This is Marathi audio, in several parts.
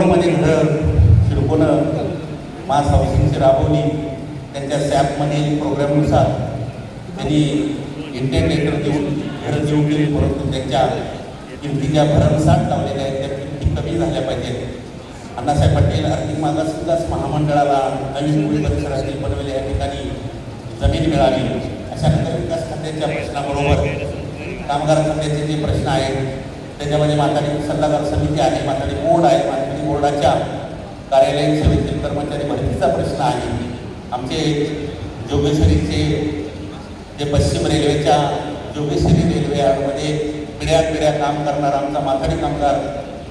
रोडमध्ये घरं सिडकोनं मास हाऊसिंगची राबवली त्यांच्या सॅपमध्ये प्रोग्रामनुसार त्यांनी इंडियन लेटर देऊन घरं देऊन गेली परंतु त्यांच्या किमतीच्या भरमसाठ लावलेल्या आहेत त्या किमती कमी झाल्या पाहिजेत. अण्णासाहेब पटेल आर्थिक मागास विकास महामंडळाला नवीन मुली परिसरातील बनवलेल्या या ठिकाणी जमीन मिळाली अशा नगर विकास खात्याच्या प्रश्नाबरोबर कामगार खात्याचे जे प्रश्न आहेत त्याच्यामध्ये म्हणजे माथाडी सल्लागार समिती आहे माथाडी बोर्ड आहे. माथाडी बोर्डाच्या कार्यालयीन सेवेतील कर्मचारी भरतीचा प्रश्न आहे. आमचे जोगेश्वरीचे जे पश्चिम रेल्वेच्या जोगेश्वरी रेल्वे यार्डमध्ये पिढ्या पिढ्या काम करणारा आमचा माथाडी कामगार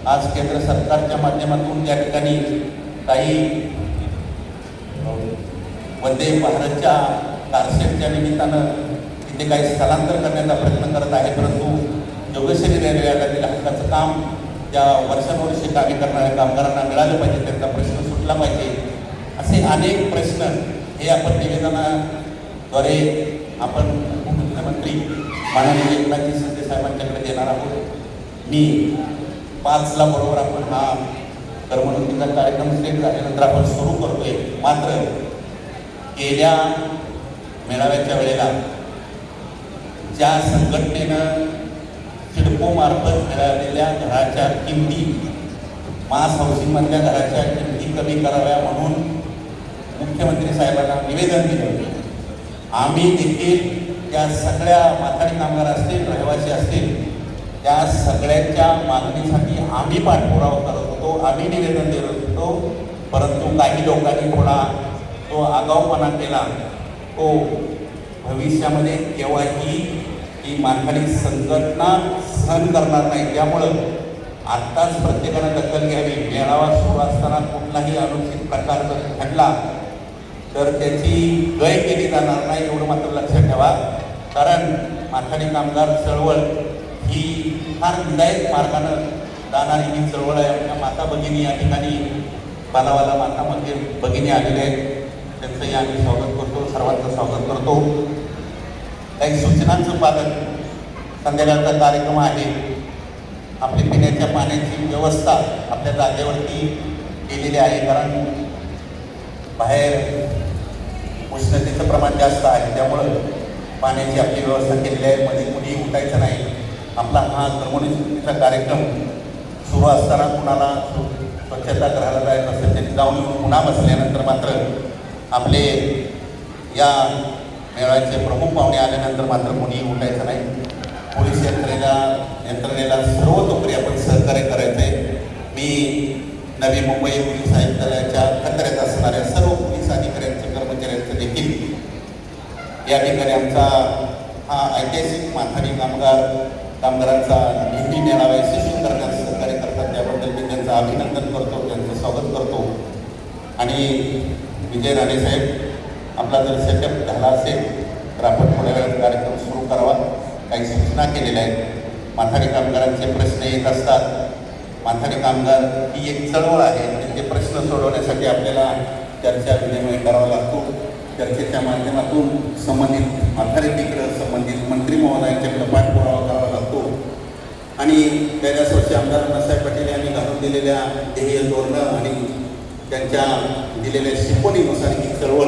आज केंद्र सरकारच्या माध्यमातून त्या ठिकाणी काही वंदे भारतच्या कारशेटच्या निमित्तानं तिथे काही स्थलांतर करण्याचा प्रयत्न करत आहे. परंतु जोगेश्वरी रेल्वे यार्डातील हक्काचं काम ज्या वर्षानुवर्षे कार्य करणाऱ्या कामगारांना मिळालं पाहिजे त्यांचा प्रश्न सुटला पाहिजे असे अनेक प्रश्न हे आपण निवेदनाद्वारे आपण उपमुख्यमंत्री माननीय एकनाथजी शिंदे साहेबांच्याकडे देणार आहोत. मी पाचला बरोबर आपण हा करमणुकीचा कार्यक्रम सेट झाल्यानंतर आपण सुरू करतोय. मात्र गेल्या मेळाव्याच्या वेळेला ज्या संघटनेनं सिडकोमार्फत मिळालेल्या घराच्या किमती मास हाऊसिंगमधल्या घराच्या किमती कमी कराव्या म्हणून मुख्यमंत्री साहेबांना निवेदन दिलं होतं. आम्ही देखील त्या सगळ्या माथाडी कामगार असतील रहिवासी असतील त्या सगळ्यांच्या मागणीसाठी आम्ही पाठपुरावा करत होतो आम्ही निवेदन देत होतो. परंतु काही लोकांनी थोडा तो आगाऊपणा केला. तो भविष्यामध्ये केव्हाही ही माथाडी संघटना सहन करणार नाही. त्यामुळं आत्ताच प्रत्येकानं दखल घ्यावी. मेळावा सुरू असताना कुठलाही अनुचित प्रकार जर घडला तर त्याची गय केली जाणार नाही एवढं मात्र लक्षात ठेवा. कारण माथाडी कामगार चळवळ ही फार विधायक मार्गानं जाणारी ही चळवळ आहे. आमच्या माता भगिनी या ठिकाणी बालावाला माता मंदिर भगिनी आलेले आहेत. त्यांचंही आम्ही स्वागत करतो. सर्वांचं स्वागत करतो. काही सूचनांचं पालन संध्याकाळचा कार्यक्रम आहे. आपली पिण्याच्या पाण्याची व्यवस्था आपल्या जागेवरती केलेली आहे. कारण बाहेर उष्णतेचं प्रमाण जास्त आहे. त्यामुळं पाण्याची आपली व्यवस्था केलेली आहे. मध्ये कुणी उठायचं नाही. आपला हा कर्मणुकीचा कार्यक्रम सुरू असताना कुणाला स्वच्छता करायला जायचं असेल त्यांनी जाऊन पुन्हा बसल्यानंतर मात्र आपले या मेळाव्याचे पाहुणे आल्यानंतर मात्र कोणीही उठायचं नाही. पोलीस यंत्रणेला यंत्रणेला सर्वतोपरी आपण सहकार्य करायचं आहे मी नवी मुंबई पोलीस आयुक्तालयाच्या खतऱ्यात असणाऱ्या सर्व पोलीस अधिकाऱ्यांचं कर्मचाऱ्यांचं देखील या ठिकाणी आमचा हा ऐतिहासिक माथारी कामगार कामगारांचा नेहमी मेळावा यशस्वी करण्यास सहकार्य करतात. त्याबद्दल मी त्यांचं अभिनंदन करतो त्यांचं स्वागत करतो. आणि विजय राणे साहेब आपला जर सेटअप झाला असेल तर आपण थोड्या वेळात कार्यक्रम सुरू करावा. काही सूचना केलेल्या आहेत. माथाडी कामगारांचे प्रश्न येत असतात. माथाडी कामगार ही एक चळवळ आहे आणि ते प्रश्न सोडवण्यासाठी आपल्याला चर्चा विनिमय करावा लागतो. चर्चेच्या माध्यमातून संबंधित अथॉरिटीकडं संबंधित मंत्री महोदयांच्याकडं पाठपुरावा करावा लागतो. आणि गेल्याच वर्षी आमदार अण्णासाहेब पटेल यांनी घालून दिलेल्या ध्येय धोरणं आणि त्यांच्या दिलेल्या शिकवणीनुसार ही चळवळ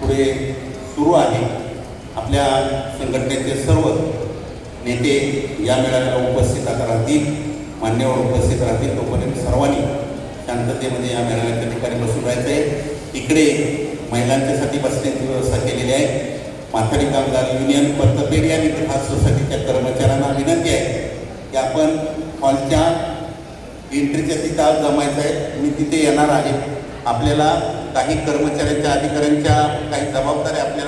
पुढे सुरू आहे. आपल्या संघटनेचे सर्व नेते या मेळाव्याला उपस्थित आता राहतील मान्यवर उपस्थित राहतील तोपर्यंत सर्वांनी शांततेमध्ये या मेळाव्याच्या ठिकाणी बसून राहायचं आहे इकडे महिलांच्यासाठी बसण्याची व्यवस्था केलेली आहे. माथाडी कामगार युनियन पत्रपेढ या खास सोसायटीच्या कर्मचाऱ्यांना विनंती आहे की आपण हॉलच्या एंट्रीच्या तिथं आज जमायचं आहे. मी तिथे येणार आहे. आपल्याला काही कर्मचाऱ्यांच्या अधिकाऱ्यांच्या काही जबाबदाऱ्या आपल्याला